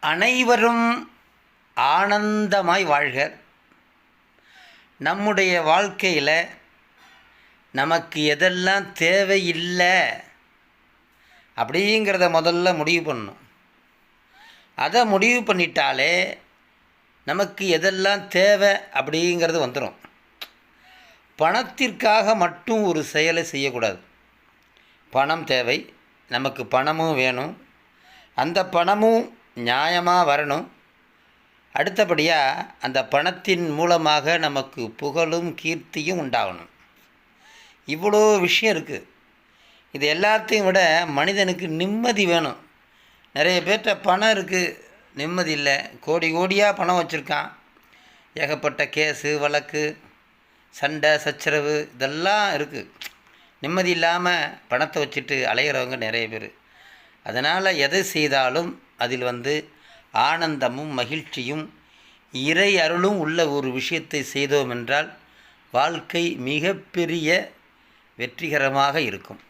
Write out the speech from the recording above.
அனைவரும் ஆனந்தமாய் வாழ்க. நம்முடைய வாழ்க்கையில் நமக்கு எதெல்லாம் தேவையில்லை அப்படிங்கிறத முதல்ல முடிவு பண்ணணும். அதை முடிவு பண்ணிட்டாலே நமக்கு எதெல்லாம் தேவை அப்படிங்கிறது வந்துடும் பணத்திற்காக மட்டும் ஒரு செயலை செய்யக்கூடாது. பணம் தேவை நமக்கு பணமும் வேணும். அந்த பணமும் நியாயமாக வரணும். அடுத்தபடியாக அந்த பணத்தின் மூலமாக நமக்கு புகழும் கீர்த்தியும் உண்டாகணும். இவ்வளோ விஷயம் இருக்குது இது எல்லாத்தையும் விட மனிதனுக்கு நிம்மதி வேணும். நிறைய பேர்கிட்ட பணம் இருக்குது நிம்மதி இல்லை. கோடி கோடியாக பணம் வச்சுருக்கான். ஏகப்பட்ட கேஸு வழக்கு சண்டை சச்சரவு இதெல்லாம் இருக்குது நிம்மதி இல்லாமல் பணத்தை வச்சுட்டு அலையிறவங்க நிறைய பேர். அதனால் எதை செய்தாலும் அதில் வந்து ஆனந்தமும் மகிழ்ச்சியும் இறை அருளும் உள்ள ஒரு விஷயத்தை செய்தோம் என்றால் வாழ்க்கை மிகப்பெரிய வெற்றிகரமாக இருக்கும்.